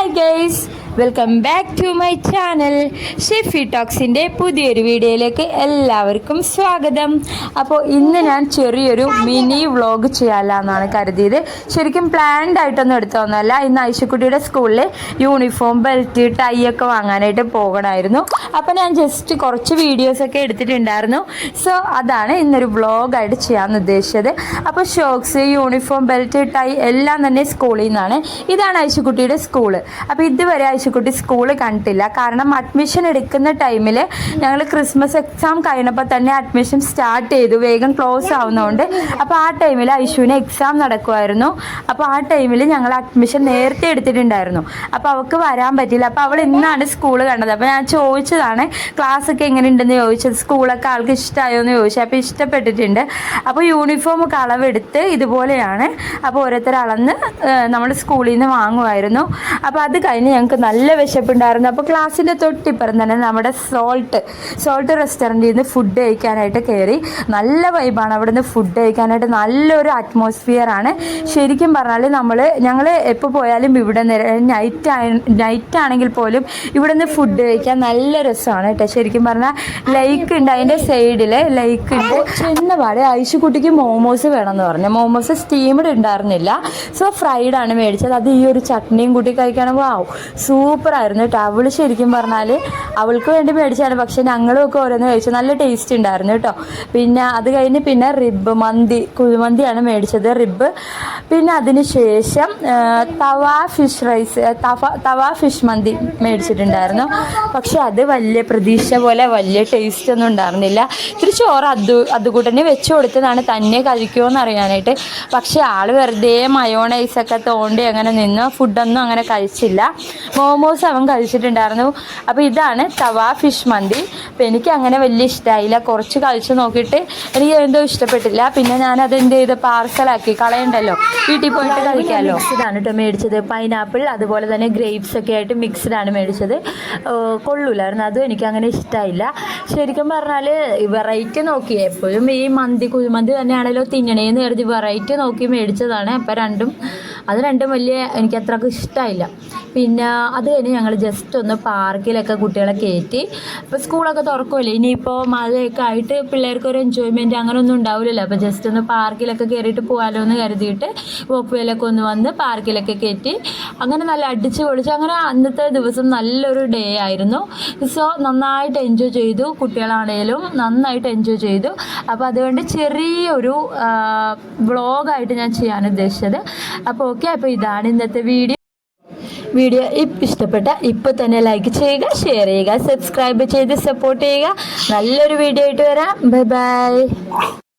Bye guys! Welcome back to my channel Shefi ടോക്സിന്റെ പുതിയൊരു വീഡിയോയിലേക്ക് എല്ലാവർക്കും സ്വാഗതം. അപ്പോൾ ഇന്ന് ഞാൻ ചെറിയൊരു മിനി വ്ളോഗ് ചെയ്യാമെന്നാണ് കരുതിയത്. ശരിക്കും പ്ലാൻഡ് ആയിട്ടൊന്നും എടുത്തൊന്നുമല്ല ഇന്ന് ഐശക്കുട്ടിയുടെ സ്കൂളിൽ യൂണിഫോം ബെൽറ്റ് ടൈ ഒക്കെ വാങ്ങാനായിട്ട് പോകണമായിരുന്നു അപ്പോൾ ഞാൻ ജസ്റ്റ് കുറച്ച് വീഡിയോസൊക്കെ എടുത്തിട്ടുണ്ടായിരുന്നു. സോ അതാണ് ഇന്നൊരു വ്ളോഗായിട്ട് ചെയ്യാമെന്ന് ഉദ്ദേശിച്ചത്. അപ്പോൾ ഷോക്സ് യൂണിഫോം ബെൽറ്റ് ടൈ എല്ലാം തന്നെ സ്കൂളിൽ നിന്നാണ്. ഇതാണ് ഐശുക്കുട്ടിയുടെ സ്കൂൾ അപ്പോൾ ഇതുവരെ ഐശുക്കുട്ടി സ്കൂൾ കണ്ടിട്ടില്ല. കാരണം അഡ്മിഷൻ എടുക്കുന്ന ടൈമിൽ ഞങ്ങൾ ക്രിസ്മസ് എക്സാം കഴിഞ്ഞപ്പോൾ തന്നെ അഡ്മിഷൻ സ്റ്റാർട്ട് ചെയ്തു. വേഗം ക്ലോസ് ആവുന്നതുകൊണ്ട് അപ്പോൾ ആ ടൈമിൽ ഐശുവിന് എക്സാം നടക്കുമായിരുന്നു അപ്പോൾ ആ ടൈമിൽ ഞങ്ങൾ അഡ്മിഷൻ നേരത്തെ എടുത്തിട്ടുണ്ടായിരുന്നു. അപ്പോൾ അവൾക്ക് വരാൻ പറ്റില്ല അപ്പോൾ അവൾ ഇന്നാണ് സ്കൂൾ കണ്ടത്. അപ്പോൾ ഞാൻ ചോദിച്ചതാണ് ക്ലാസ് ഒക്കെ എങ്ങനെ ഉണ്ടെന്ന് ചോദിച്ചത് സ്കൂളൊക്കെ ആൾക്ക് ഇഷ്ടമായോ എന്ന് ചോദിച്ചു. അപ്പോൾ ഇഷ്ടപ്പെട്ടിട്ടുണ്ട്. അപ്പോൾ യൂണിഫോം ഒക്കെ അളവെടുത്ത് ഇതുപോലെയാണ്. അപ്പോൾ ഓരോരുത്തർ അളന്ന് നമ്മൾ സ്കൂളിൽ നിന്ന് വാങ്ങുമായിരുന്നു അപ്പോൾ അത് കഴിഞ്ഞ് ഞങ്ങൾക്ക് നല്ല വിശപ്പുണ്ടായിരുന്നു. അപ്പോൾ ക്ലാസ്സിന്റെ തൊട്ടിപ്പുറം തന്നെ നമ്മുടെ സോൾട്ട് സോൾട്ട് റെസ്റ്റോറന്റിൽ നിന്ന് ഫുഡ് കഴിക്കാനായിട്ട് കയറി നല്ല വൈബാണ് അവിടെ നിന്ന് ഫുഡ് കഴിക്കാനായിട്ട്. നല്ലൊരു അറ്റ്മോസ്ഫിയർ ആണ്. ശരിക്കും പറഞ്ഞാൽ നമ്മൾ ഞങ്ങൾ എപ്പോൾ പോയാലും ഇവിടെ നൈറ്റ് നൈറ്റ് ആണെങ്കിൽ പോലും ഇവിടെ നിന്ന് ഫുഡ് കഴിക്കാൻ നല്ല രസമാണ് കേട്ടോ. ശരിക്കും പറഞ്ഞാൽ ലൈക്ക് ഉണ്ട് അതിന്റെ സൈഡിൽ ലൈക്ക് ഉണ്ട് ചെന്ന പാടെ ഐശുക്കുട്ടിക്ക് മോമോസ് വേണമെന്ന് പറഞ്ഞു. മോമോസ് സ്റ്റീംഡ് ഉണ്ടായിരുന്നില്ല. സോ ഫ്രൈഡ് ആണ് മേടിച്ചത്. അത് ഈ ഒരു ചട്നിയും കൂട്ടി കഴിക്കണമോ ആവും ആയിരുന്നു കേട്ടോ. അവൾ ശരിക്കും പറഞ്ഞാൽ അവൾക്ക് വേണ്ടി മേടിച്ചാണ് പക്ഷെ ഞങ്ങളും ഒക്കെ ഓരോന്ന് കഴിച്ചു. നല്ല ടേസ്റ്റ് ഉണ്ടായിരുന്നു കേട്ടോ. പിന്നെ അത് കഴിഞ്ഞ് പിന്നെ റിബ് മന്തി കുഴിമന്തിയാണ് മേടിച്ചത് റിബ് പിന്നെ അതിന് ശേഷം tawa fish rice tawa tawa fish മന്തി മേടിച്ചിട്ടുണ്ടായിരുന്നു. പക്ഷെ അത് വലിയ പ്രതീക്ഷ പോലെ വലിയ ടേസ്റ്റ് ഒന്നും ഉണ്ടായിരുന്നില്ല. ഇത്തിരി ചോറ് അത് അതുകൂട്ടന്നെ വെച്ച് കൊടുത്തതാണ്. തന്നെ കഴിക്കുമോ എന്ന് അറിയാനായിട്ട്. പക്ഷെ ആൾ വെറുതെ മയോണൈസൊക്കെ തോണ്ടി അങ്ങനെ നിന്ന് ഫുഡൊന്നും അങ്ങനെ കഴിച്ചില്ല. മോമോസ് അവൻ കഴിച്ചിട്ടുണ്ടായിരുന്നു. അപ്പോൾ ഇതാണ് തവ ഫിഷ് മന്തി. അപ്പോൾ എനിക്ക് അങ്ങനെ വലിയ ഇഷ്ടമായില്ല കുറച്ച് കഴിച്ച് നോക്കിയിട്ട് എനിക്ക് എന്തോ ഇഷ്ടപ്പെട്ടില്ല. പിന്നെ ഞാൻ അത് എന്ത് ചെയ്ത്? പാർസലാക്കി കളയണ്ടല്ലോ. വീട്ടിൽ പോയിട്ട് കഴിക്കാമല്ലോ ഇതാണ് കേട്ടോ മേടിച്ചത്. പൈനാപ്പിൾ അതുപോലെ തന്നെ ഗ്രേപ്സ് ഒക്കെ ആയിട്ട് മിക്സ്ഡ് ആണ് മേടിച്ചത്. കൊള്ളൂലായിരുന്നു. അതും എനിക്ക് അങ്ങനെ ഇഷ്ടമായില്ല ശരിക്കും പറഞ്ഞാൽ വെറൈറ്റി നോക്കി എപ്പോഴും ഈ മന്തി കുഴിമന്തി തന്നെയാണല്ലോ തിന്നണേന്ന് കരുതി വെറൈറ്റി നോക്കി മേടിച്ചതാണ്. അപ്പം രണ്ടും അത് രണ്ടും വലിയ എനിക്ക് അത്രയ്ക്ക് ഇഷ്ടമായില്ല പിന്നെ അത് കഴിഞ്ഞ് ഞങ്ങൾ ജസ്റ്റ് ഒന്ന് പാർക്കിലൊക്കെ കുട്ടികളെ കയറ്റി ഇപ്പോൾ സ്കൂളൊക്കെ തുറക്കുമല്ലോ ഇനിയിപ്പോൾ മഴയൊക്കെ ആയിട്ട് പിള്ളേർക്ക് ഒരു എൻജോയ്മെന്റ് അങ്ങനെയൊന്നും ഉണ്ടാവില്ലല്ലോ. അപ്പോൾ ജസ്റ്റ് ഒന്ന് പാർക്കിലൊക്കെ കയറിയിട്ട് പോകാമല്ലോ എന്ന് കരുതിയിട്ട് വോക്കുവേലൊക്കെ ഒന്ന് വന്ന് പാർക്കിലൊക്കെ കയറ്റി അങ്ങനെ നല്ല അടിച്ച് പൊളിച്ച്. അങ്ങനെ അന്നത്തെ ദിവസം നല്ലൊരു ഡേ ആയിരുന്നു. സോ നന്നായിട്ട് എൻജോയ് ചെയ്തു കുട്ടികളാണേലും. നന്നായിട്ട് എൻജോയ് ചെയ്തു. അപ്പോൾ അതുകൊണ്ട് ചെറിയൊരു വ്ളോഗായിട്ട് ഞാൻ ചെയ്യാൻ ഉദ്ദേശിച്ചത്. അപ്പോൾ ഓക്കെ അപ്പോൾ ഇതാണ് ഇന്നത്തെ വീഡിയോ വീഡിയോ ഇഷ്ടപ്പെട്ട ഇപ്പോൾ തന്നെ ലൈക്ക് ചെയ്യുക ഷെയർ ചെയ്യുക സബ്സ്ക്രൈബ് ചെയ്ത് സപ്പോർട്ട് ചെയ്യുക. നല്ലൊരു വീഡിയോ ആയിട്ട് വരാം. Bye bye